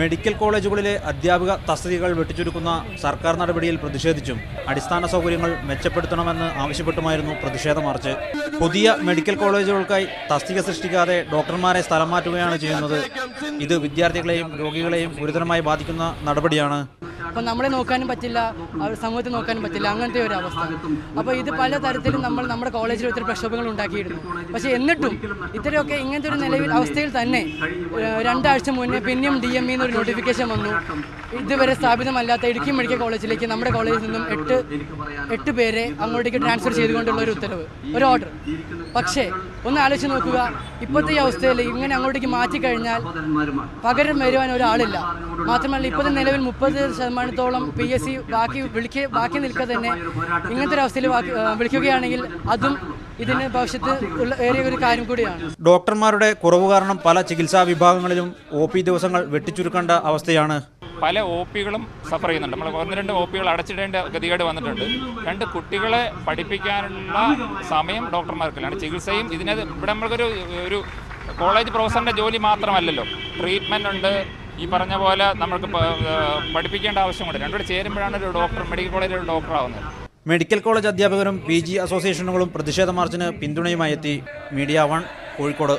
Medical കോളേജുകളിലെ അധ്യാപക തസ്തികകൾ വെട്ടിച്ചുരുക്കുന്ന സർക്കാർ നടപടിയിൽ പ്രതിഷേധിച്ചും അടിസ്ഥാന സൗകര്യങ്ങൾ മെച്ചപ്പെടുത്തണമെന്ന് ആവശ്യപ്പെട്ടുമായിരുന്നു പ്രതിഷേധ മാർച്ച്. പുതിയ മെഡിക്കൽ കോളേജുകൾക്കായി തസ്തിക സൃഷ്ടിക്കാതെ ഡോക്ടർമാരെ സ്ഥലം മാറ്റുകയാണ് ചെയ്യുന്നത്. ഇത് വിദ്യാർത്ഥികളെയും രോഗികളെയും ഗുരുതരമായി ബാധിക്കുന്ന നടപടിയാണ്. അപ്പോൾ നമ്മളെ നോക്കാനും പറ്റില്ല സമൂഹത്തെ നോക്കാനും പറ്റില്ല അങ്ങനത്തെ ഒരു അവസ്ഥ. അപ്പോൾ ഇത് പല തരത്തിലും നമ്മൾ നമ്മുടെ കോളേജിൽ ഒത്തിരി പ്രക്ഷോഭങ്ങൾ ഉണ്ടാക്കിയിരുന്നു പക്ഷേ എന്നിട്ടും ഇത്രയൊക്കെ ഇങ്ങനത്തെ ഒരു നിലവിൽ അവസ്ഥയിൽ തന്നെ രണ്ടാഴ്ച മുന്നേ പിന്നെയും ഡി എം എന്നൊരു നോട്ടിഫിക്കേഷൻ വന്നു. ഇതുവരെ സ്ഥാപിതമല്ലാത്ത ഇടുക്കി മെഡിക്കൽ കോളേജിലേക്ക് നമ്മുടെ കോളേജിൽ നിന്നും എട്ട് എട്ട് പേരെ അങ്ങോട്ടേക്ക് ട്രാൻസ്ഫർ ചെയ്തുകൊണ്ടുള്ള ഒരു ഉത്തരവ് ഒരു ഓർഡർ പക്ഷേ ഒന്ന് ആലോചിച്ച് നോക്കുക ഇപ്പോഴത്തെ ഈ അവസ്ഥയിൽ ഇങ്ങനെ അങ്ങോട്ടേക്ക് മാറ്റിക്കഴിഞ്ഞാൽ പകരം വരുവാൻ ഒരാളില്ല. മാത്രമല്ല ഇപ്പോഴത്തെ നിലവിൽ മുപ്പത് ശതമാനത്തോളം പി എസ് സി ബാക്കി വിളിക്ക ബാക്കി നിൽക്കുക തന്നെ ഇങ്ങനത്തെ ഒരു അവസ്ഥയിൽ വിളിക്കുകയാണെങ്കിൽ അതും ഇതിന് ഭവിഷ്യത്ത് ഉള്ള ഏറിയ ഒരു കാര്യം കൂടിയാണ്. ഡോക്ടർമാരുടെ കുറവ് കാരണം പല ചികിത്സാ വിഭാഗങ്ങളിലും ഒ പി ദിവസങ്ങൾ വെട്ടിച്ചുരുക്കേണ്ട അവസ്ഥയാണ് പല ഒ പികളും സഫർ ചെയ്യുന്നുണ്ട്. നമ്മൾ ഒന്ന് രണ്ട് ഒ പികൾ അടച്ചിടേണ്ട ഗതികേട് വന്നിട്ടുണ്ട്. രണ്ട് കുട്ടികളെ പഠിപ്പിക്കാനുള്ള സമയം ഡോക്ടർമാർക്കില്ലാണ് ചികിത്സയും ഇതിന് ഇവിടെ നമ്മൾക്കൊരു ഒരു കോളേജ് പ്രൊഫസറിന്റെ ജോലി മാത്രമല്ലല്ലോ. ട്രീറ്റ്മെന്റ് ഉണ്ട് ഈ പറഞ്ഞ പോലെ നമ്മൾക്ക് പഠിപ്പിക്കേണ്ട ആവശ്യമുണ്ട്. രണ്ടുകൂടെ ചേരുമ്പോഴാണ് ഒരു ഡോക്ടർ മെഡിക്കൽ കോളേജിൽ ഒരു ഡോക്ടറാവുന്നത് മെഡിക്കൽ കോളേജ് അധ്യാപകരും പി ജി അസോസിയേഷനുകളും പ്രതിഷേധ മാർച്ചിന് പിന്തുണയുമായി എത്തി മീഡിയ വൺ കോഴിക്കോട്.